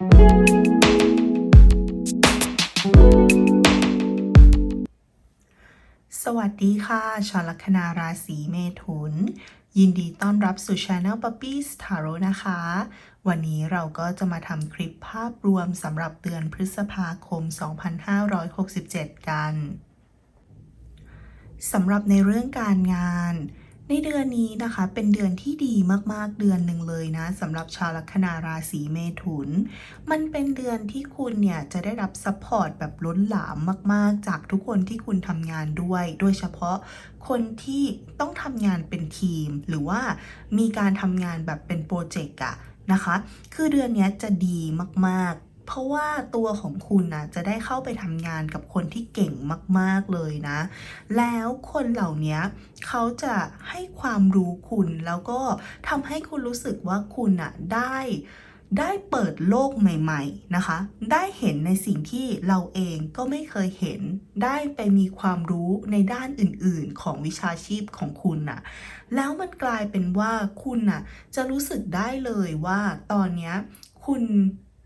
สวัสดีค่ะ ชาวลัคนาราศีเมถุน ยินดีต้อนรับสู่ Channel Puppies Tarot นะคะ วันนี้เราก็จะมาทำคลิปภาพรวมสำหรับเดือนพฤษภาคม 2567 กัน สำหรับในเรื่องการงาน ในเดือนนี้นะคะ เป็นเดือนที่ดีมากๆเดือนหนึ่งเลยนะสำหรับชาวลัคนาราศีเมถุน มันเป็นเดือนที่คุณเนี่ยจะได้รับซัพพอร์ตแบบล้นหลามมาก ๆ จากทุกคนที่คุณทำงานด้วย โดยเฉพาะคนที่ต้องทำงานเป็นทีม หรือว่ามีการทำงานแบบเป็นโปรเจกต์อะนะคะ คือเดือนนี้จะดีมากๆ เพราะว่าตัวของคุณนะจะได้เข้าไปทำงานกับคนที่เก่งมาก ๆ เลยนะ แล้วคนเหล่านี้เขาจะให้ความรู้คุณแล้วก็ทำให้คุณรู้สึกว่าคุณอะได้ได้เปิดโลกใหม่ๆนะคะ ได้เห็นในสิ่งที่เราเองก็ไม่เคยเห็น ได้ไปมีความรู้ในด้านอื่นๆ ของวิชาชีพของคุณน่ะ แล้วมันกลายเป็นว่าคุณน่ะจะรู้สึกได้เลยว่าตอนเนี้ยคุณ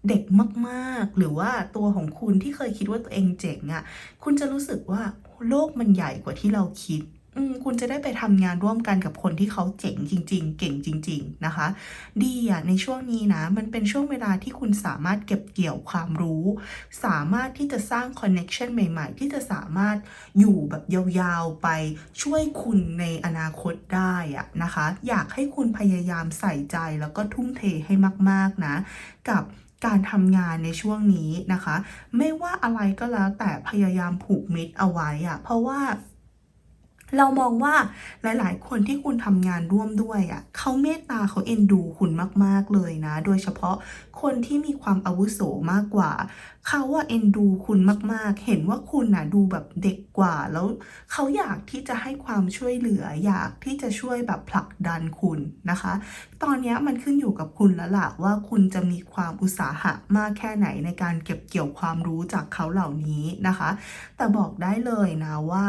เด็กมากๆ หรือว่าตัวของคุณที่เคยคิดว่าตัวเองเจ๋งอะ่ะ คุณจะรู้สึกว่าโลกมันใหญ่กว่าที่เราคิดคุณจะได้ไปทำงานร่วมกันกับคนที่เขาเจ๋งจริง ๆ เก่งจริง ๆ นะคะ ดีอะในช่วงนี้นะ มันเป็นช่วงเวลาที่คุณสามารถเก็บเกี่ยวความรู้ สามารถที่จะสร้างคอนเน็ชันใหม่ ๆ ที่จะสามารถอยู่แบบยาวๆไปช่วยคุณในอนาคตได้อะนะคะ อยากให้คุณพยายามใส่ใจแล้วก็ทุ่มเทให้มาก ๆ นะ กับการทำงานในช่วงนี้นะคะ ไม่ว่าอะไรก็แล้วแต่พยายามผูกมิตรเอาไว้อะเพราะว่า เรามองว่าหลาย ๆ คนที่คุณทำงานร่วมด้วยอะ่ะเขาเมตตาเขาเอ็นดูคุณมาก ๆ เลยนะ โดยเฉพาะคนที่มีความอาวุโสมากกว่า เขาว่าเอ็นดูคุณมาก ๆ เห็นว่าคุณน่ะดูแบบเด็กกว่า แล้วเขาอยากที่จะให้ความช่วยเหลือ อยากที่จะช่วยแบบผลักดันคุณนะคะ ตอนนี้มันขึ้นอยู่กับคุณแล้วล่ะว่าคุณจะมีความอุตสาหะมากแค่ไหนในการเก็บเกี่ยวความรู้จากเขาเหล่านี้นะคะ แต่บอกได้เลยนะว่า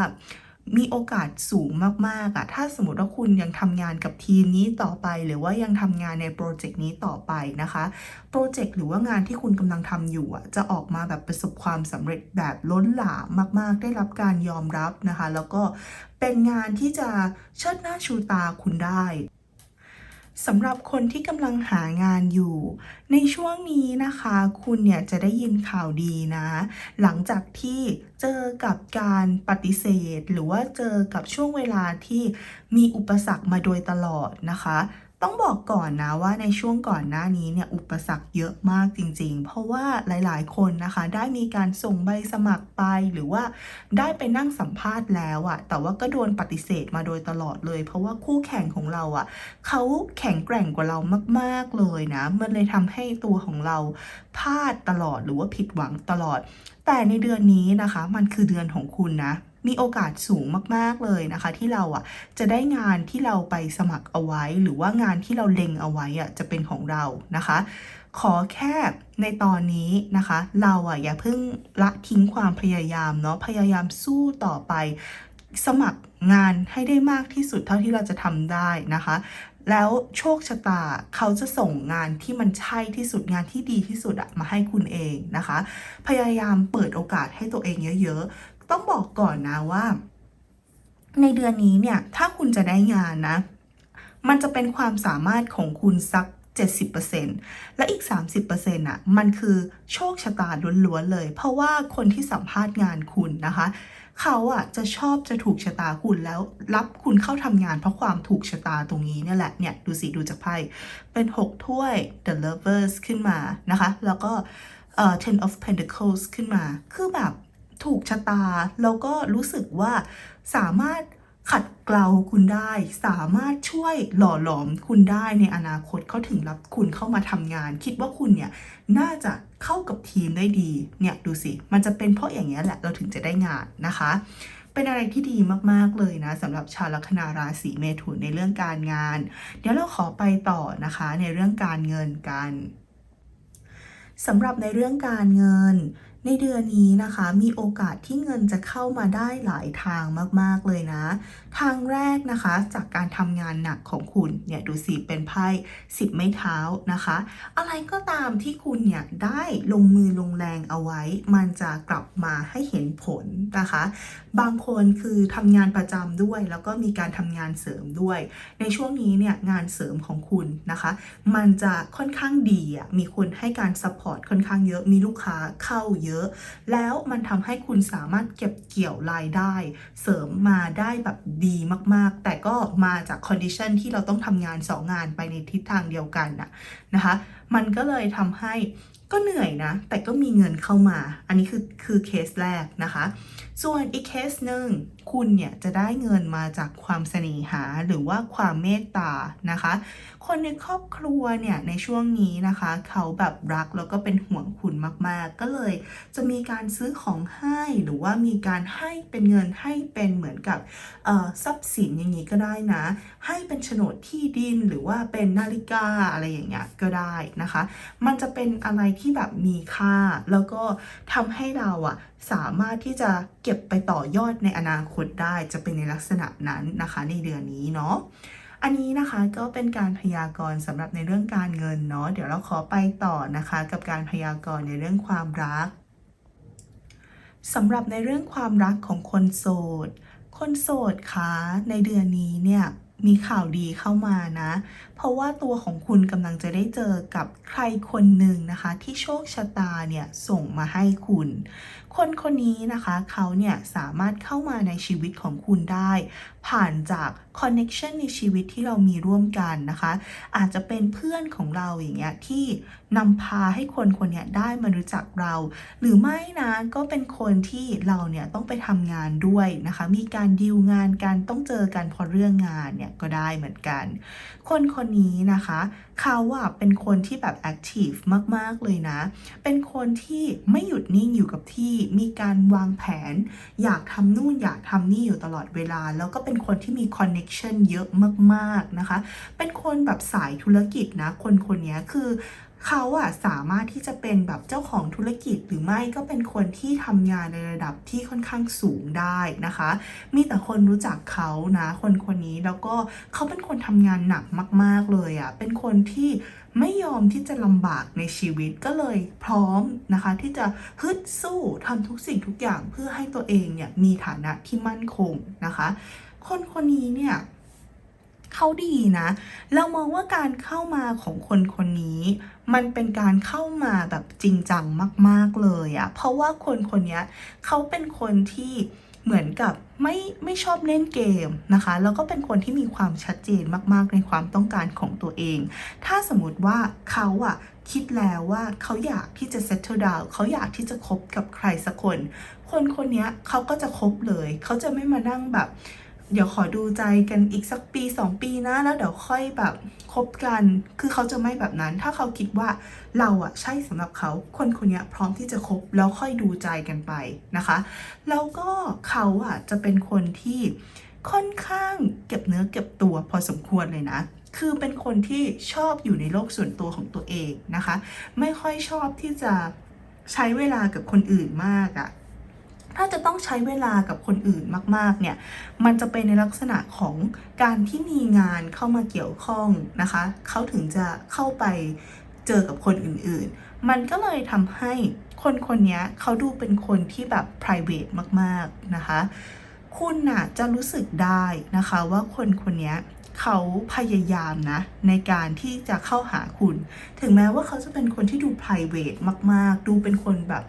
มีโอกาสสูงมากๆอะถ้าสมมติว่าคุณยังทำงานกับทีมนี้ต่อไป หรือว่ายังทำงานในโปรเจกต์นี้ต่อไปนะคะโปรเจกต์หรือว่างานที่คุณกำลังทำอยู่อะจะออกมาแบบประสบความสำเร็จแบบล้นหลามมาก ๆ ได้รับการยอมรับนะคะ แล้วก็เป็นงานที่จะเชิดหน้าชูตาคุณได้ สำหรับคนที่กำลังหางานอยู่ ในช่วงนี้นะคะ คุณเนี่ยจะได้ยินข่าวดีนะ หลังจากที่เจอกับการปฏิเสธ หรือว่าเจอกับช่วงเวลาที่มีอุปสรรคมาโดยตลอดนะคะ ต้องบอกก่อนนะว่าในช่วงก่อนหน้านี้เนี่ยอุปสรรคเยอะมากจริงๆ เพราะว่าหลายๆ คนนะคะ ได้มีการส่งใบสมัครไปหรือว่าได้ไปนั่งสัมภาษณ์แล้วอะแต่ว่าก็โดนปฏิเสธมาโดยตลอดเลย เพราะว่าคู่แข่งของเราอะเขาแข็งแกร่งกว่าเรามากๆเลยนะ มันเลยทำให้ตัวของเราพลาดตลอดหรือว่าผิดหวังตลอด แต่ในเดือนนี้นะคะ มันคือเดือนของคุณนะ มีโอกาสสูงมาก ๆ เลยนะคะ ที่เราอะจะได้งานที่เราไปสมัครเอาไว้ หรือว่างานที่เราเล็งเอาไว้อะจะเป็นของเรานะคะ ขอแค่ในตอนนี้นะคะ เราอะอย่าเพิ่งละทิ้งความพยายามเนาะพยายามสู้ต่อไปสมัครงานให้ได้มากที่สุดเท่าที่เราจะทำได้นะคะ แล้วโชคชะตาเขาจะส่งงานที่มันใช่ที่สุดงานที่ดีที่สุดอะมาให้คุณเองนะคะ พยายามเปิดโอกาสให้ตัวเองเยอะๆ ต้องบอกก่อนนะว่า ในเดือนนี้เนี่ย ถ้าคุณจะได้งานนะ มันจะเป็นความสามารถของคุณสัก 70%และอีก 30%อะมันคือโชคชะตาล้วนๆเลย เพราะว่าคนที่สัมภาษณ์งานคุณนะคะ เขาอะจะชอบจะถูกชะตาคุณแล้วรับคุณเข้าทำงานเพราะความถูกชะตาตรงนี้เนี่ยแหละเนี่ยดูสิดูจากไพ่เป็น 6 ถ้วย The Lovers ขึ้นมานะคะ แล้วก็เอ่อ Ten of Pentacles ขึ้นมา คือแบบ ถูกชะตา แล้วก็รู้สึกว่าสามารถขัดเกลาคุณได้ สามารถช่วยหล่อหลอมคุณได้ในอนาคตเขาถึงรับคุณเข้ามาทำงาน คิดว่าคุณเนี่ยน่าจะเข้ากับทีมได้ดีเนี่ยดูสิ มันจะเป็นเพราะอย่างนี้แหละเราถึงจะได้งานนะคะ เป็นอะไรที่ดีมากๆเลยนะสำหรับชาวลัคนาราศีเมถุนในเรื่องการงาน เดี๋ยวเราขอไปต่อนะคะในเรื่องการเงินกันสำหรับในเรื่องการเงิน ในเดือนนี้นะคะ มีโอกาสที่เงินจะเข้ามาได้หลายทางมากๆเลยนะ ทางแรกนะคะจากการทำงานหนักของคุณเนี่ยดูสิเป็นไพ่สิบไม้เท้านะคะ อะไรก็ตามที่คุณเนี่ยได้ลงมือลงแรงเอาไว้ มันจะกลับมาให้เห็นผลนะคะ บางคนคือทำงานประจำด้วย แล้วก็มีการทำงานเสริมด้วย ในช่วงนี้เนี่ยงานเสริมของคุณนะคะ มันจะค่อนข้างดีอะมีคนให้การซัพพอร์ตค่อนข้างเยอะมีลูกค้าเข้าเยอะแล้วมันทำให้คุณสามารถเก็บเกี่ยวรายได้ เสริมมาได้แบบดีมากๆ แต่ก็มาจากคอนดิชันที่เราต้องทำงาน2งานไปในทิศทางเดียวกันน่ะนะคะ มันก็เลยทำให้ก็เหนื่อยนะ แต่ก็มีเงินเข้ามา อันนี้คือคือเคสแรกนะคะ ส่วนอีกเคสหนึ่ง คุณเนี่ยจะได้เงินมาจากความเสน่หาหรือว่าความเมตตานะคะ คนในครอบครัวเนี่ยในช่วงนี้นะคะ เขาแบบรักแล้วก็เป็นห่วงคุณมากๆ ก็เลยจะมีการซื้อของให้หรือว่ามีการให้เป็นเงินให้เป็นเหมือนกับทรัพย์สินอย่างนี้ก็ได้นะ ให้เป็นโฉนดที่ดินหรือว่าเป็นนาฬิกาอะไรอย่างเงี้ยก็ได้นะคะ มันจะเป็นอะไรที่แบบมีค่าแล้วก็ทำให้เราอะสามารถที่จะเก็บไปต่อยอดในอนาคตได้จะเป็นในลักษณะนั้นนะคะในเดือนนี้เนาะอันนี้นะคะก็เป็นการพยากรณ์สำหรับในเรื่องการเงินเนาะเดี๋ยวเราขอไปต่อนะคะ กับการพยากรณ์ในเรื่องความรักสำหรับในเรื่องความรักของคนโสด คนโสดคะในเดือนนี้เนี่ยมีข่าวดีเข้ามานะ เพราะว่าตัวของคุณกำลังจะได้เจอกับใครคนหนึ่งนะคะ ที่โชคชะตาเนี่ยส่งมาให้คุณ คนคนนี้นะคะเขาเนี่ยสามารถเข้ามาในชีวิตของคุณได้ ผ่านจาก คอนเน็ชันในชีวิตที่เรามีร่วมกันนะคะ อาจจะเป็นเพื่อนของเราอย่างเงี้ยที่นำพาให้คนคนเนี้ยได้มารู้จักเรา หรือไม่นะก็เป็นคนที่เราเนี่ยต้องไปทำงานด้วยนะคะ มีการดีลงานกันต้องเจอกันพราะเรื่องงานเนี่ยก็ได้เหมือนกัน คนคนนี้นะคะเขาอะเป็นคนที่แบบแอคทีฟมาก ๆ เลยนะ เป็นคนที่ไม่หยุดนิ่งอยู่กับที่ มีการวางแผน อยากทำนู่นอยากทำนี่อยู่ตลอดเวลา แล้วก็เป็นคนที่มีคอนเน็ชันเยอะมากๆนะคะ เป็นคนแบบสายธุรกิจนะคนคนนี้คือเขาอะสามารถที่จะเป็นแบบเจ้าของธุรกิจหรือไม่ก็เป็นคนที่ทำงานในระดับที่ค่อนข้างสูงได้นะคะ มีแต่คนรู้จักเขานะ คนคนนี้แล้วก็เขาเป็นคนทำงานหนักมาก ๆเลยอะเป็นคนที่ไม่ยอมที่จะลำบากในชีวิตก็เลยพร้อมนะคะ ที่จะฮึดสู้ทำทุกสิ่งทุกอย่างเพื่อให้ตัวเองเนี่ยมีฐานะที่มั่นคงนะคะ คนคนนี้เนี่ยเขาดีนะ เรามองว่าการเข้ามาของคนคนนี้ มันเป็นการเข้ามาแบบจริงจังมาก ๆเลยอะเพราะว่าคนคนนี้เขาเป็นคนที่เหมือนกับไม่ไม่ชอบเล่นเกมนะคะ แล้วก็เป็นคนที่มีความชัดเจนมากๆในความต้องการของตัวเอง ถ้าสมมติว่าเขาอะคิดแล้วว่าเขาอยากที่จะ settle down เขาอยากที่จะคบกับใครสักคน คนคนนี้เขาก็จะคบเลย เขาจะไม่มานั่งแบบ เดี๋ยวขอดูใจกันอีกสักปี 2 ปีนะ แล้วเดี๋ยวค่อยแบบคบกัน คือเขาจะไม่แบบนั้น ถ้าเขาคิดว่าเราอะใช่สำหรับเขา คนคนนี้พร้อมที่จะคบแล้วค่อยดูใจกันไปนะคะ แล้วก็เขาอะจะเป็นคนที่ค่อนข้างเก็บเนื้อเก็บตัวพอสมควรเลยนะ คือเป็นคนที่ชอบอยู่ในโลกส่วนตัวของตัวเองนะคะ ไม่ค่อยชอบที่จะใช้เวลากับคนอื่นมากอะ ถ้าจะต้องใช้เวลากับคนอื่นมาก ๆ เนี่ย มันจะเป็นในลักษณะของการที่มีงานเข้ามาเกี่ยวข้องนะคะ เขาถึงจะเข้าไปเจอกับคนอื่นๆ มันก็เลยทำให้คนคนนี้เขาดูเป็นคนที่แบบ private มาก ๆ นะคะ คุณน่ะจะรู้สึกได้นะคะว่าคนคนนี้เขาพยายามนะ ในการที่จะเข้าหาคุณ ถึงแม้ว่าเขาจะเป็นคนที่ดู private มาก ๆ ดูเป็นคนแบบ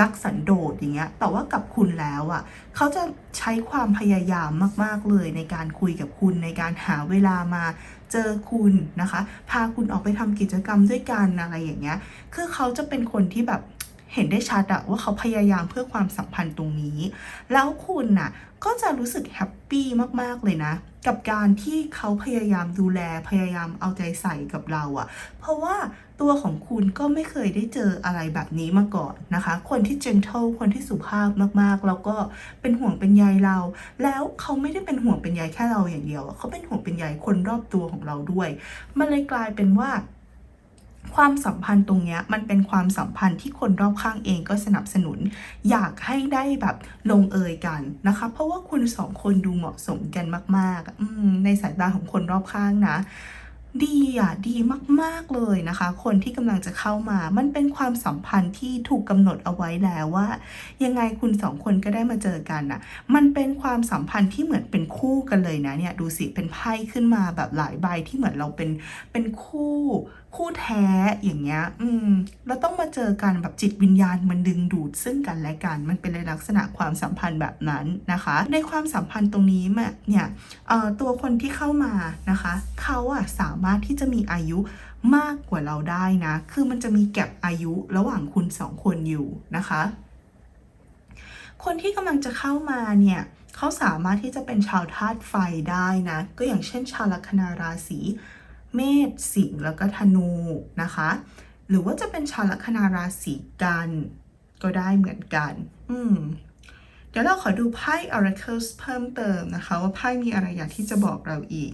รักสันโดษอย่างเงี้ย แต่ว่ากับคุณแล้วอะ่ะเขาจะใช้ความพยายามมากๆเลยในการคุยกับคุณในการหาเวลามาเจอคุณนะคะ พาคุณออกไปทำกิจกรรมด้วยกันอะไรอย่างเงี้ย คือเขาจะเป็นคนที่แบบ เห็นได้ชัดอะว่าเขาพยายามเพื่อความสัมพันธ์ตรงนี้ แล้วคุณน่ะก็จะรู้สึกแฮปปี้มาก ๆ เลยนะ กับการที่เขาพยายามดูแลพยายามเอาใจใส่กับเราอะเพราะว่าตัวของคุณก็ไม่เคยได้เจออะไรแบบนี้มาก่อนนะคะ คนที่ gentle คนที่สุภาพมากๆ แล้วก็เป็นห่วงเป็นใยเรา แล้วเขาไม่ได้เป็นห่วงเป็นใยแค่เราอย่างเดียวเขาเป็นห่วงเป็นใยคนรอบตัวของเราด้วย มันเลยกลายเป็นว่า ความสัมพันธ์ตรงเนี้ยมันเป็นความสัมพันธ์ที่คนรอบข้างเองก็สนับสนุน อยากให้ได้แบบลงเอยกันนะคะ เพราะว่าคุณสองคนดูเหมาะสมกันมากๆอืมในสายตาของคนรอบข้างนะดีอะดีมาก ๆ เลยนะคะ คนที่กำลังจะเข้ามา มันเป็นความสัมพันธ์ที่ถูกกำหนดเอาไว้แล้วว่า ยังไงคุณสองคนก็ได้มาเจอกันน่ะ มันเป็นความสัมพันธ์ที่เหมือนเป็นคู่กันเลยนะเนี่ย ดูสิเป็นไพ่ขึ้นมาแบบหลายใบที่เหมือนเราเป็นเป็นคู่ คู่แท้อย่างเงี้ย อืมแล้วต้องมาเจอกันแบบจิตวิญญาณมันดึงดูดซึ่งกันและกัน มันเป็นในลักษณะความสัมพันธ์แบบนั้นนะคะ ในความสัมพันธ์ตรงนี้มาเนี่ยเออตัวคนที่เข้ามานะคะ เขาอะสามารถที่จะมีอายุมากกว่าเราได้นะ คือมันจะมีแก็บอายุระหว่างคุณสองคนอยู่นะคะ คนที่กำลังจะเข้ามาเนี่ยเขาสามารถที่จะเป็นชาวธาตุไฟได้นะ ก็อย่างเช่นชาวลัคนาราศี เมษสิงห์แล้วก็ธนูนะคะ หรือว่าจะเป็นชาวลัคนาราศีกันก็ได้เหมือนกัน อืมเดี๋ยวเราขอดูไพ่ Oracles เพิ่มเติมนะคะ ว่าไพ่มีอะไรอยากที่จะบอกเราอีก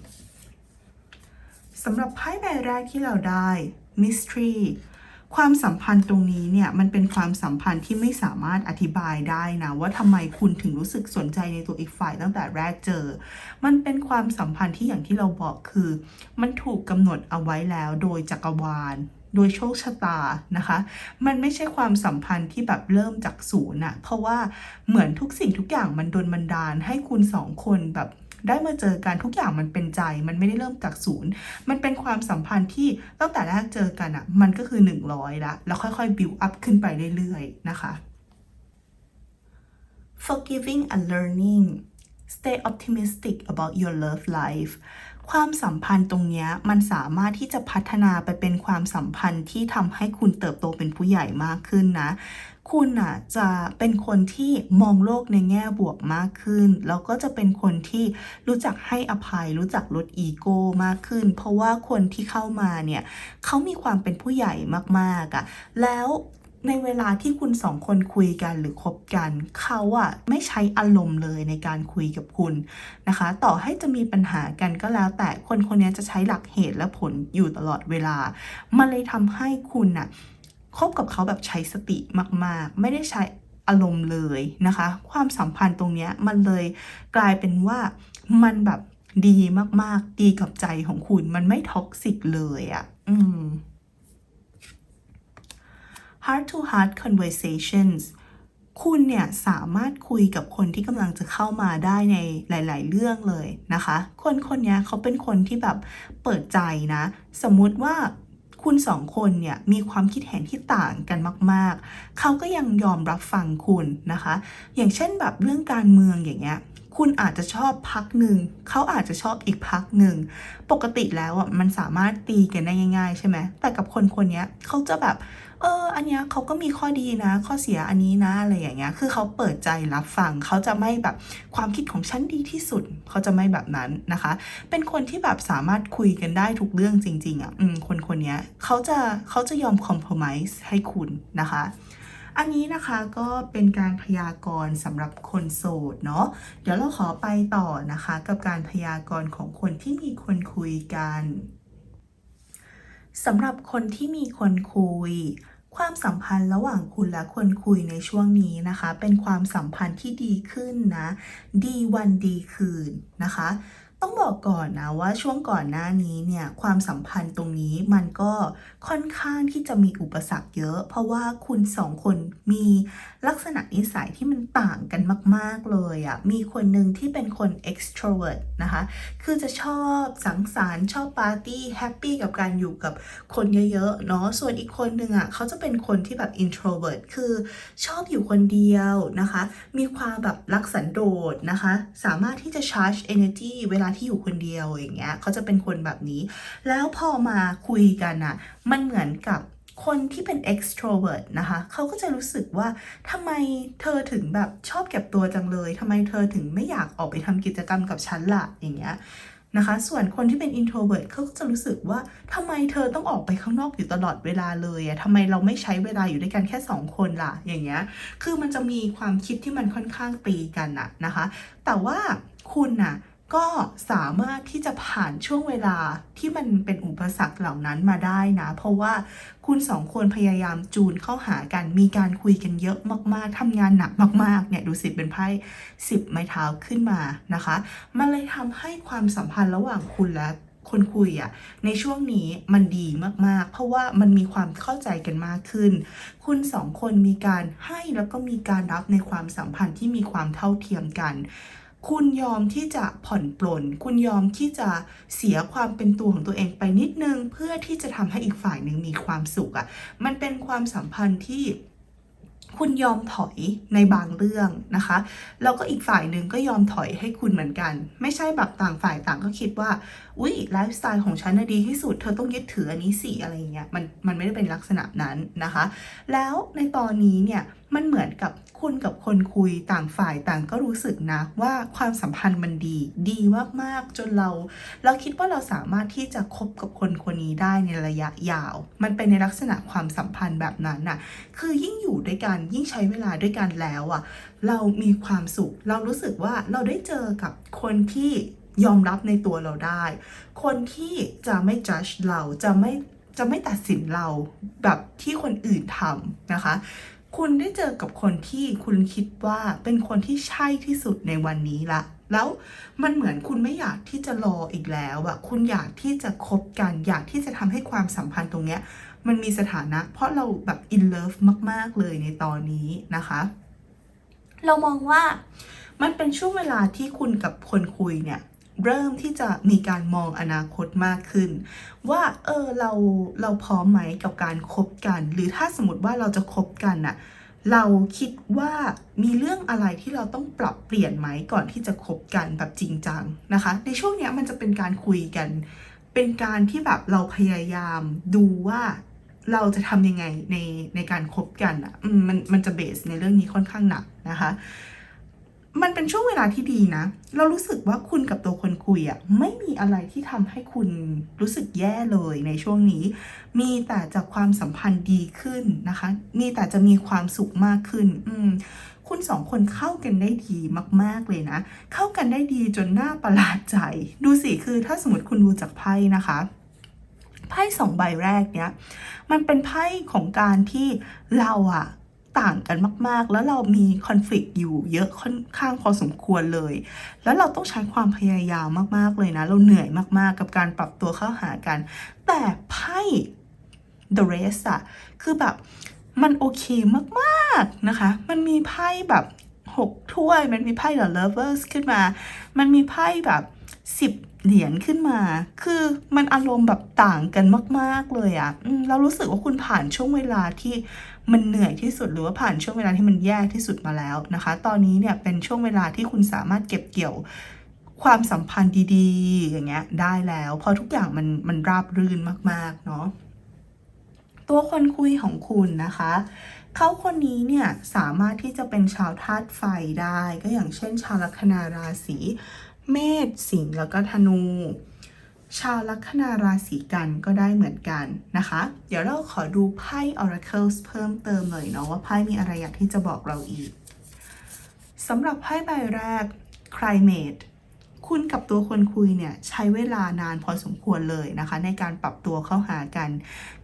สำหรับไพ่ใบแรกที่เราได้ Mystery ความสัมพันธ์ตรงนี้เนี่ยมันเป็นความสัมพันธ์ที่ไม่สามารถอธิบายได้นะ ว่าทำไมคุณถึงรู้สึกสนใจในตัวอีกฝ่ายตั้งแต่แรกเจอ มันเป็นความสัมพันธ์ที่อย่างที่เราบอกคือ มันถูกกำหนดเอาไว้แล้วโดยจักรวาลโดยโชคชะตานะคะ มันไม่ใช่ความสัมพันธ์ที่แบบเริ่มจากศูนย์อะเพราะว่าเหมือนทุกสิ่งทุกอย่างมันโดนบันดาลให้คุณสองคนแบบ ได้มาเจอกันทุกอย่างมันเป็นใจ มันไม่ได้เริ่มจากศูนย์ มันเป็นความสัมพันธ์ที่ตั้งแต่แรกเจอกันอะมันก็คือ 100 ละ แล้วค่อยๆ build up ขึ้นไปเรื่อยๆ นะคะ forgiving and learning stay optimistic about your love life ความสัมพันธ์ตรงเนี้ยมันสามารถที่จะพัฒนาไปเป็นความสัมพันธ์ที่ทำให้คุณเติบโตเป็นผู้ใหญ่มากขึ้นนะ คุณอะจะเป็นคนที่มองโลกในแง่บวกมากขึ้น แล้วก็จะเป็นคนที่รู้จักให้อภัย รู้จักลดอีโก้มากขึ้น เพราะว่าคนที่เข้ามาเนี่ยเขามีความเป็นผู้ใหญ่มากๆอะแล้วในเวลาที่คุณสองคนคุยกันหรือคบกัน เขาอะไม่ใช้อารมณ์เลยในการคุยกับคุณนะคะ ต่อให้จะมีปัญหากันก็แล้ว แต่คนคนนี้จะใช้หลักเหตุและผลอยู่ตลอดเวลา มันเลยทำให้คุณน่ะ คบกับเขาแบบใช้สติมาก ๆ ไม่ได้ใช้อารมณ์เลยนะคะ ความสัมพันธ์ตรงนี้มันเลยกลายเป็นว่ามันแบบดีมาก ๆ ดีกับใจของคุณ มันไม่ท็อกซิกเลยอะ่ะ อืม heart to heart conversations คุณเนี่ยสามารถคุยกับคนที่กำลังจะเข้ามาได้ในหลาย ๆ เรื่องเลยนะคะ คนคนนี้เขาเป็นคนที่แบบเปิดใจนะ สมมุติว่า คุณสองคนเนี่ยมีความคิดเห็นที่ต่างกันมาก ๆ เขาก็ยังยอมรับฟังคุณนะคะ อย่างเช่นแบบเรื่องการเมืองอย่างเงี้ยคุณอาจจะชอบพักหนึ่ง เขาอาจจะชอบอีกพักหนึ่ง ปกติแล้วอะมันสามารถตีกันได้ง่าย ๆ ใช่ไหม แต่กับคนคนนี้เขาจะแบบ เออ อันเนี้ยเขาก็มีข้อดีนะ ข้อเสียอันนี้นะอะไรอย่างเงี้ย คือเขาเปิดใจรับฟังเขาจะไม่แบบความคิดของฉันดีที่สุด เขาจะไม่แบบนั้นนะคะ เป็นคนที่แบบสามารถคุยกันได้ทุกเรื่องจริง ๆอะอืมคนคนเนี้ยเขาจะเขาจะยอมคอมเพลมไ s e ให้คุณนะคะอันนี้นะคะก็เป็นการพยากรณ์สำหรับคนโสดเนาะเดี๋ยวเราขอไปต่อนะคะ กับการพยากรณ์ของคนที่มีคนคุยกันสำหรับคนที่มีคนคุย ความสัมพันธ์ระหว่างคุณและคนคุยในช่วงนี้นะคะ เป็นความสัมพันธ์ที่ดีขึ้นนะ ดีวันดีคืนนะคะ ต้องบอกก่อนนะว่าช่วงก่อนหน้านี้เนี่ยความสัมพันธ์ตรงนี้มันก็ค่อนข้างที่จะมีอุปสรรคเยอะ เพราะว่าคุณสองคนมีลักษณะนิสัยที่มันต่างกันมาก ๆเลยอะ่ะมีคนหนึ่งที่เป็นคน extrovert นะคะ คือจะชอบสังสรรค์ชอบปาร์ตี้แฮปปี้กับการอยู่กับคนเยอะๆเนาะส่วนอีกคนหนึ่งอะ่ะเขาจะเป็นคนที่แบบ introvert คือชอบอยู่คนเดียวนะคะ มีความแบบรักสันโดษนะคะ สามารถที่จะ charge energy เวลาที่อยู่คนเดียวอย่างเงี้ยเขาจะเป็นคนแบบนี้ แล้วพอมาคุยกันอะมันเหมือนกับคนที่เป็น extrovert นะคะ เขาก็จะรู้สึกว่าทำไมเธอถึงแบบชอบเก็บตัวจังเลยทำไมเธอถึงไม่อยากออกไปทำกิจกรรมกับฉันล่ะอย่างเงี้ยนะคะ ส่วนคนที่เป็น introvert เขาก็จะรู้สึกว่าทำไมเธอต้องออกไปข้างนอกอยู่ตลอดเวลาเลยอะทำไมเราไม่ใช้เวลาอยู่ด้วยกันแค่สองคนล่ะ อย่างเงี้ย คือมันจะมีความคิดที่มันค่อนข้างตีกันอะนะคะ แต่ว่าคุณน่ะ ก็สามารถที่จะผ่านช่วงเวลาที่มันเป็นอุปสรรคเหล่านั้นมาได้นะ เพราะว่าคุณสองคนพยายามจูนเข้าหากัน มีการคุยกันเยอะมากๆทำงานหนักมากๆ เนี่ย ดูสิเป็นไพ่สิบไม้เท้าขึ้นมานะคะ มันเลยทำให้ความสัมพันธ์ระหว่างคุณและคนคุยอะในช่วงนี้มันดีมากๆ เพราะว่ามันมีความเข้าใจกันมากขึ้น คุณสองคนมีการให้แล้วก็มีการรับในความสัมพันธ์ที่มีความเท่าเทียมกัน คุณยอมที่จะผ่อนปลน คุณยอมที่จะเสียความเป็นตัวของตัวเองไปนิดนึง เพื่อที่จะทำให้อีกฝ่ายหนึ่งมีความสุขอะ่ะ มันเป็นความสัมพันธ์ที่คุณยอมถอยในบางเรื่องนะคะ แล้วก็อีกฝ่ายหนึ่งก็ยอมถอยให้คุณเหมือนกัน ไม่ใช่แบบต่างฝ่ายต่างก็คิดว่า อุ๊ยไลฟ์สไตล์ของฉันน่ะดีที่สุด เธอต้องยึดถืออันนี้สิอะไรเงี้ย มันมันไม่ได้เป็นลักษณะนั้นนะคะ แล้วในตอนนี้เนี่ย มันเหมือนกับ คุณกับคนคุยต่างฝ่ายต่างก็รู้สึกนะว่าความสัมพันธ์มันดีดีมากๆจนเรา เราคิดว่าเราสามารถที่จะคบกับคนคนนี้ได้ในระยะยาว มันเป็นในลักษณะความสัมพันธ์แบบนั้นน่ะคือยิ่งอยู่ด้วยกันยิ่งใช้เวลาด้วยกันแล้วอะเรามีความสุข เรารู้สึกว่าเราได้เจอกับคนที่ยอมรับในตัวเราได้ คนที่จะไม่ judge เราจะไม่จะไม่ตัดสินเราแบบที่คนอื่นทำนะคะ คุณได้เจอกับคนที่คุณคิดว่าเป็นคนที่ใช่ที่สุดในวันนี้ละ แล้วมันเหมือนคุณไม่อยากที่จะรออีกแล้วอะคุณอยากที่จะคบกัน อยากที่จะทำให้ความสัมพันธ์ตรงเนี้ย มันมีสถานะ เพราะเราแบบ in love มาก ๆ เลยในตอนนี้นะคะ เรามองว่ามันเป็นช่วงเวลาที่คุณกับคนคุยเนี่ย เริ่มที่จะมีการมองอนาคตมากขึ้น ว่าเออเราเราพร้อมไหมกับการคบกัน หรือถ้าสมมติว่าเราจะคบกันน่ะเราคิดว่ามีเรื่องอะไรที่เราต้องปรับเปลี่ยนไหมก่อนที่จะคบกันแบบจริงจังนะคะ ในช่วงเนี้ยมันจะเป็นการคุยกัน เป็นการที่แบบเราพยายามดูว่าเราจะทำยังไงในในการคบกันอะมันมันจะเบสในเรื่องนี้ค่อนข้างหนักนะคะ มันเป็นช่วงเวลาที่ดีนะ เรารู้สึกว่าคุณกับตัวคนคุยอะไม่มีอะไรที่ทำให้คุณรู้สึกแย่เลยในช่วงนี้ มีแต่จะความสัมพันธ์ดีขึ้นนะคะ มีแต่จะมีความสุขมากขึ้น อืมคุณสองคนเข้ากันได้ดีมาก ๆ เลยนะ เข้ากันได้ดีจนน่าประหลาดใจ ดูสิ คือถ้าสมมติคุณดูจากไพ่นะคะ ไพ่สองใบแรกเนี้ย มันเป็นไพ่ของการที่เราอะ ต่างกันมาก ๆ แล้วเรามีคอน FLICT อยู่เยอะค่อนข้างพอสมควรเลย แล้วเราต้องใช้ความพยายามมาก ๆ เลยนะ เราเหนื่อยมาก ๆ กับการปรับตัวเข้าหากัน แต่ไพ่ the rest อะคือแบบมันโอเคมาก ๆ นะคะ มันมีไพ่แบบหกถ้วย มันมีไพ่ the lovers ขึ้นมา มันมีไพ่แบบ สิบเหรียญขึ้นมา คือมันอารมณ์แบบต่างกันมาก ๆ เลยอะอืมเรารู้สึกว่าคุณผ่านช่วงเวลาที่มันเหนื่อยที่สุดหรือว่าผ่านช่วงเวลาที่มันแย่ที่สุดมาแล้วนะคะ ตอนนี้เนี่ยเป็นช่วงเวลาที่คุณสามารถเก็บเกี่ยวความสัมพันธ์ดีๆ อย่างเงี้ยได้แล้วเพราะทุกอย่างมันมันราบรื่นมากๆเนาะตัวคนคุยของคุณนะคะ เขาคนนี้เนี่ยสามารถที่จะเป็นชาวธาตุไฟได้ ก็อย่างเช่น ชาวลัคนาราศี เมษสิงห์แล้วก็ธนู ชาวลัคนาราศีกันก็ได้เหมือนกันนะคะ เดี๋ยวเราขอดูไพ่ Oracles เพิ่มเติมหน่อยเนาะว่าไพ่มีอะไรอยากที่จะบอกเราอีกสำหรับไพ่ใบแรก Climate คุณกับตัวคนคุยเนี่ยใช้เวลานานพอสมควรเลยนะคะ ในการปรับตัวเข้าหากัน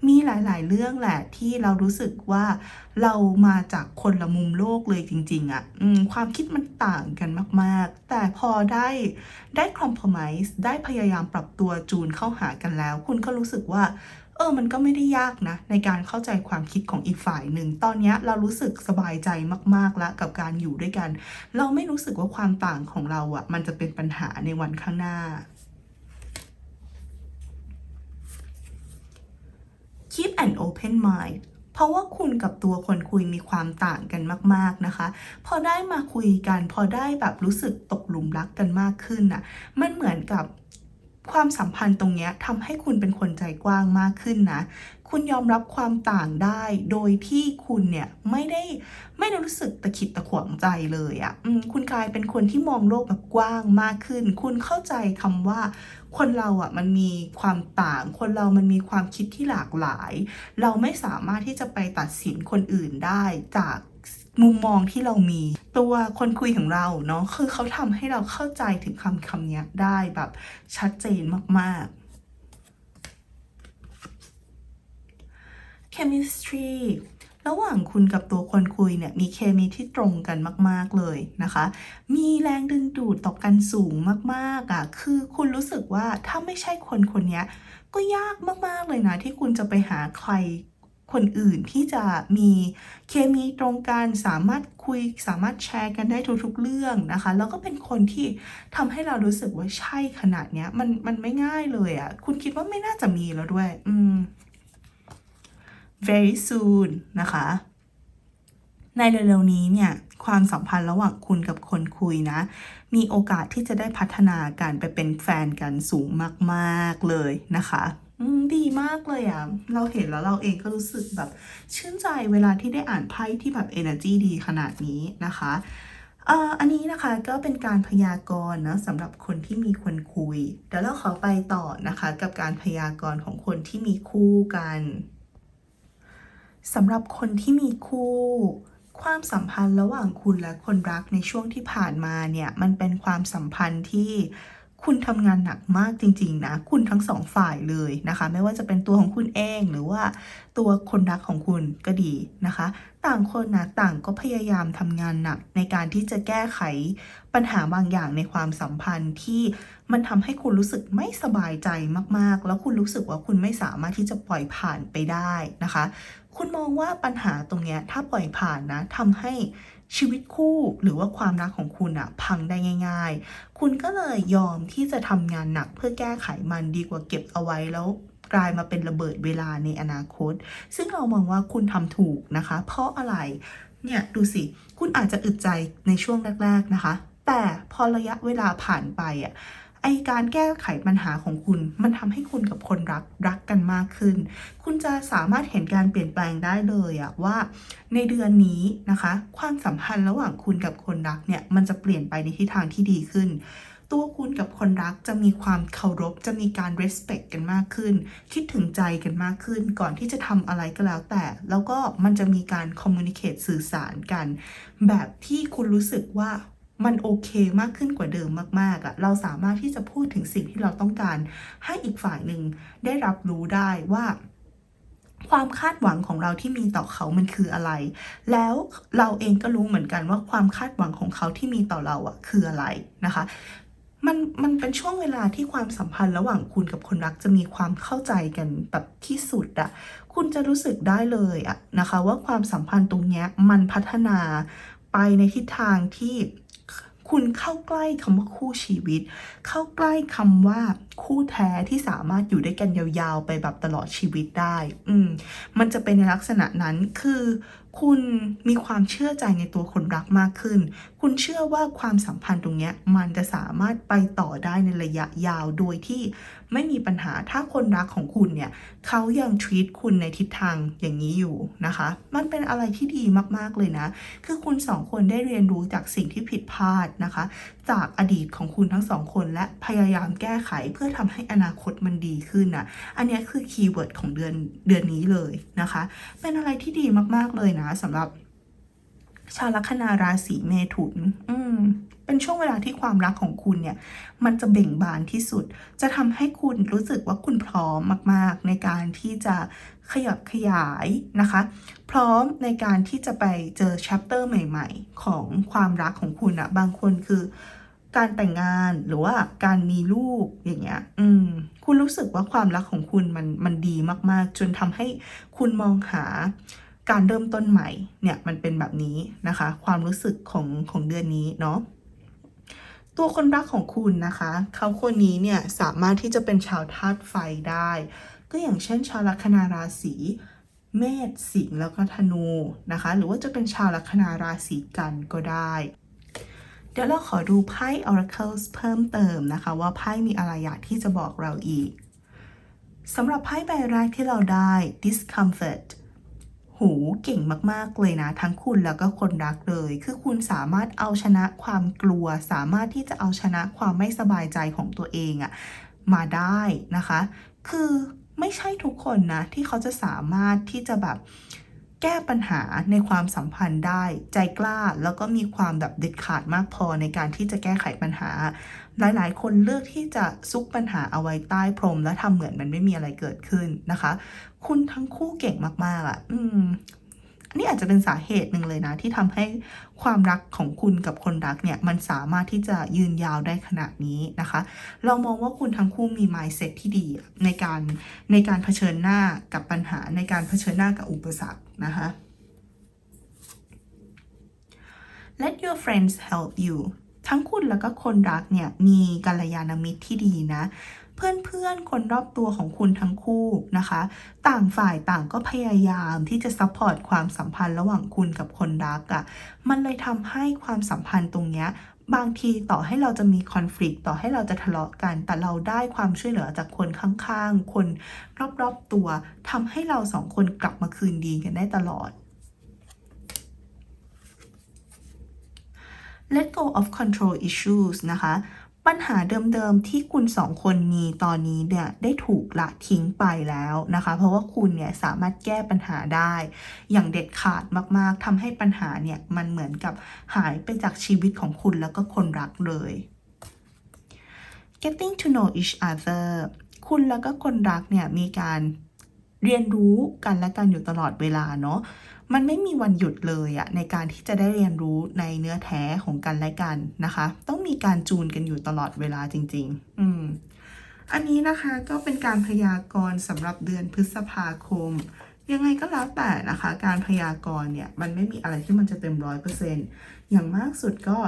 มีหลายๆ เรื่องแหละที่เรารู้สึกว่าเรามาจากคนละมุมโลกเลยจริง ๆอะ่ะความคิดมันต่างกันมาก ๆ แต่พอได้ได้คอมเพลมไ์ได้พยายามปรับตัวจูนเข้าหากันแล้ว คุณก็รู้สึกว่า เออมันก็ไม่ได้ยากนะ ในการเข้าใจความคิดของอีกฝ่ายหนึ่ง ตอนนี้เรารู้สึกสบายใจมากๆแล้วกับการอยู่ด้วยกัน เราไม่รู้สึกว่าความต่างของเราอะ่ะ มันจะเป็นปัญหาในวันข้างหน้า keep an open mind เพราะว่าคุณกับตัวคนคุยมีความต่างกันมาก ๆนะคะ พอได้มาคุยกัน พอได้แบบรู้สึกตกหลุมรักกันมากขึ้นน่ะ มันเหมือนกับ ความสัมพันธ์ตรงนี้ทำให้คุณเป็นคนใจกว้างมากขึ้นนะ คุณยอมรับความต่างได้ โดยที่คุณเนี่ยไม่ได้ไม่ได้รู้สึกตะขิดตะขวงใจเลยอะ่ะอืมคุณกลายเป็นคนที่มองโลกแบบกว้างมากขึ้น คุณเข้าใจคำว่า คนเราอะมันมีความต่าง คนเรามันมีความคิดที่หลากหลาย เราไม่สามารถที่จะไปตัดสินคนอื่นได้จาก มุมมองที่เรามี ตัวคนคุยของเราเนาะคือเขาทำให้เราเข้าใจถึงคำคำนี้ได้แบบชัดเจนมาก ๆ chemistry ระหว่างคุณกับตัวคนคุยเนี่ยมีเคมีที่ตรงกันมาก ๆ เลยนะคะ มีแรงดึงดูดต่อกันสูงมากๆอะ คือคุณรู้สึกว่าถ้าไม่ใช่คนคนนี้ก็ยากมาก ๆ เลยนะ ที่คุณจะไปหาใคร คนอื่นที่จะมีเคมีตรงกันสามารถคุยสามารถแชร์กันได้ทุกๆเรื่องนะคะ แล้วก็เป็นคนที่ทำให้เรารู้สึกว่าใช่ขนาดเนี้ยมันมันไม่ง่ายเลยอะ่ะคุณคิดว่าไม่น่าจะมีแล้วด้วย อืม very soon นะคะ ในเร็วๆนี้เนี่ยความสัมพันธ์ระหว่างคุณกับคนคุยนะ มีโอกาสที่จะได้พัฒนาการไปเป็นแฟนกันสูงมาก ๆ เลยนะคะ ดีมากเลยอะ่ะ เราเห็นแล้วเราเองก็รู้สึกแบบชื่นใจเวลาที่ได้อ่านไพ่ที่แบบ energy ดีขนาดนี้นะคะเอ่ออันนี้นะคะก็เป็นการพยากรณ์นะสำหรับคนที่มีคนคุย เดี๋ยวเราขอไปต่อนะคะ กับการพยากรณ์ของคนที่มีคู่กันสำหรับคนที่มีคู่ ความสัมพันธ์ระหว่างคุณและคนรักในช่วงที่ผ่านมาเนี่ย มันเป็นความสัมพันธ์ที่ คุณทำงานหนักมากจริง ๆ นะ คุณทั้งสองฝ่ายเลยนะคะ ไม่ว่าจะเป็นตัวของคุณเองหรือว่าตัวคนรักของคุณก็ดีนะคะ ต่างคนนะต่างก็พยายามทำงานหนักในการที่จะแก้ไขปัญหาบางอย่างในความสัมพันธ์ที่มันทำให้คุณรู้สึกไม่สบายใจมากๆ แล้วคุณรู้สึกว่าคุณไม่สามารถที่จะปล่อยผ่านไปได้นะคะ คุณมองว่าปัญหาตรงเนี้ยถ้าปล่อยผ่านนะทำให้ ชีวิตคู่หรือว่าความรักของคุณอะพังได้ง่าย ๆ คุณก็เลยยอมที่จะทำงานหนักเพื่อแก้ไขมันดีกว่าเก็บเอาไว้แล้วกลายมาเป็นระเบิดเวลาในอนาคต ซึ่งเรามองว่าคุณทำถูกนะคะ เพราะอะไร เนี่ยดูสิ คุณอาจจะอึดใจในช่วงแรก ๆนะคะ แต่พอระยะเวลาผ่านไปอะ ไอการแก้ไขปัญหาของคุณ มันทำให้คุณกับคนรักรักกันมากขึ้น คุณจะสามารถเห็นการเปลี่ยนแปลงได้เลยอะว่า ในเดือนนี้นะคะ ความสัมพันธ์ระหว่างคุณกับคนรักเนี่ยมันจะเปลี่ยนไปในทิศทางที่ดีขึ้น ตัวคุณกับคนรักจะมีความเคารพ จะมีการ respect กันมากขึ้น คิดถึงใจกันมากขึ้น ก่อนที่จะทำอะไรก็แล้วแต่ แล้วก็มันจะมีการ communicate สื่อสารกัน แบบที่คุณรู้สึกว่า มันโอเคมากขึ้นกว่าเดิมมากๆอะ่ะเราสามารถที่จะพูดถึงสิ่งที่เราต้องการ ให้อีกฝ่ายหนึ่งได้รับรู้ได้ว่าความคาดหวังของเราที่มีต่อเขามันคืออะไร แล้วเราเองก็รู้เหมือนกันว่าความคาดหวังของเขาที่มีต่อเราอะคืออะไรนะคะ มันมันเป็นช่วงเวลาที่ความสัมพันธ์ระหว่างคุณกับคนรักจะมีความเข้าใจกันแบบที่สุดอะคุณจะรู้สึกได้เลยอะนะคะ ว่าความสัมพันธ์ตรงเนี้ยมันพัฒนาไปในทิศทางที่ คุณเข้าใกล้คำว่าคู่ชีวิต เข้าใกล้คำว่าคู่แท้ที่สามารถอยู่ด้วยกันยาวๆ ไปแบบตลอดชีวิตได้ อืมมันจะเป็นในลักษณะนั้นคือคุณมีความเชื่อใจในตัวคนรักมากขึ้น คุณเชื่อว่าความสัมพันธ์ตรงนี้มันจะสามารถไปต่อได้ในระยะยาวโดยที่ไม่มีปัญหาถ้าคนรักของคุณเนี่ยเขายังทวีตคุณในทิศทางอย่างนี้อยู่นะคะ มันเป็นอะไรที่ดีมากๆเลยนะ คือคุณสองคนได้เรียนรู้จากสิ่งที่ผิดพลาดนะคะ จากอดีตของคุณทั้งสองคน และพยายามแก้ไขเพื่อทำให้อนาคตมันดีขึ้นนะอันนี้คือคีย์เวิร์ดของเดือนเดือนนี้เลยนะคะ เป็นอะไรที่ดีมากๆเลยนะสำหรับ ชาวลัคนาราศีเมถุน อืมเป็นช่วงเวลาที่ความรักของคุณเนี่ย มันจะเบ่งบานที่สุด จะทำให้คุณรู้สึกว่าคุณพร้อมมาก ๆ ในการที่จะขยับขยายนะคะ พร้อมในการที่จะไปเจอ chapter ใหม่ ๆ ของความรักของคุณอะบางคนคือ การแต่งงานหรือว่าการมีลูกอย่างเงี้ย อืม คุณรู้สึกว่าความรักของคุณมันมันดีมาก ๆ จนทำให้คุณมองหาการเริ่มต้นใหม่เนี่ยมันเป็นแบบนี้นะคะ ความรู้สึกของของเดือนนี้เนาะตัวคนรักของคุณนะคะ เขาคนนี้เนี่ยสามารถที่จะเป็นชาวธาตุไฟได้ ก็อย่างเช่น ชาวลัคนาราศีเมษสิงห์แล้วก็ธนูนะคะ หรือว่าจะเป็นชาวลัคนาราศีกันก็ได้ เดี๋ยวเราขอดูไพ่ Oracles เพิ่มเติมนะคะ ว่าไพ่มีอะไรอยากที่จะบอกเราอีกสำหรับไพ่ใบแรกที่เราได้ discomfort หูเก่งมากๆเลยนะ ทั้งคุณแล้วก็คนรักเลย คือคุณสามารถเอาชนะความกลัว สามารถที่จะเอาชนะความไม่สบายใจของตัวเองอะมาได้นะคะ คือไม่ใช่ทุกคนนะ ที่เขาจะสามารถที่จะแบบ แก้ปัญหาในความสัมพันธ์ได้ ใจกล้าแล้วก็มีความแบบเด็ดขาดมากพอในการที่จะแก้ไขปัญหา หลายๆ คนเลือกที่จะซุกปัญหาเอาไว้ใต้พรม แล้วทำเหมือนมันไม่มีอะไรเกิดขึ้นนะคะ คุณทั้งคู่เก่งมากๆอะ่ะ อืมอันนี้อาจจะเป็นสาเหตุหนึ่งเลยนะ ที่ทำให้ความรักของคุณกับคนรักเนี่ย มันสามารถที่จะยืนยาวได้ขนาดนี้นะคะ เรามองว่าคุณทั้งคู่มี mindset ที่ดีในการในการเผชิญหน้ากับปัญหาในการเผชิญหน้ากับอุปสรรค นะคะ Let your friends help you ทั้งคุณแล้วก็คนรักเนี่ยมีกัลยาณมิตรที่ดีนะ เพื่อนๆ คนรอบตัวของคุณทั้งคู่นะคะ ต่างฝ่ายต่างก็พยายามที่จะซัพพอร์ตความสัมพันธ์ระหว่างคุณกับคนรักอะ่ะ มันเลยทำให้ความสัมพันธ์ตรงเนี้ย บางทีต่อให้เราจะมีคอน FLICT ต่อให้เราจะทะเลาะกัน แต่เราได้ความช่วยเหลือจากคนข้างๆ คนรอบๆตัวทำให้เราสองคนกลับมาคืนดีกันได้ตลอด let go of control issues นะคะ ปัญหาเดิมๆที่คุณสองคนมีตอนนี้เนี่ยได้ถูกละทิ้งไปแล้วนะคะ เพราะว่าคุณเนี่ยสามารถแก้ปัญหาได้ อย่างเด็ดขาดมากๆทำให้ปัญหาเนี่ยมันเหมือนกับหายไปจากชีวิตของคุณแล้วก็คนรักเลย getting to know each other คุณแล้วก็คนรักเนี่ยมีการเรียนรู้กันและกันอยู่ตลอดเวลาเนาะ มันไม่มีวันหยุดเลยอะในการที่จะได้เรียนรู้ในเนื้อแท้ของกันและกันนะคะ ต้องมีการจูนกันอยู่ตลอดเวลาจริง ๆ อืมอันนี้นะคะก็เป็นการพยากรณ์สำหรับเดือนพฤษภาคม ยังไงก็แล้วแต่นะคะ การพยากรณ์เนี่ยมันไม่มีอะไรที่มันจะเต็มร้อยเปอร์เซ็นต์อย่างมากสุดก็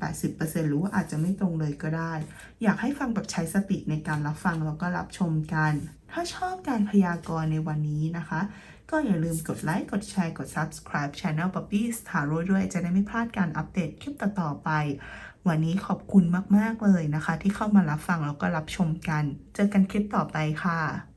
70-80%หรือว่าอาจจะไม่ตรงเลยก็ได้ อยากให้ฟังแบบใช้สติในการรับฟังแล้วก็รับชมกัน ถ้าชอบการพยากรณ์ในวันนี้นะคะ ก็อย่าลืมกดไลค์กดแชร์กด subscribe Channel Puppy Taro ด้วยจะได้ไม่พลาดการอัปเดตคลิปต่อๆไป วันนี้ขอบคุณมากๆเลยนะคะ ที่เข้ามารับฟังแล้วก็รับชมกัน เจอกันคลิปต่อไปค่ะ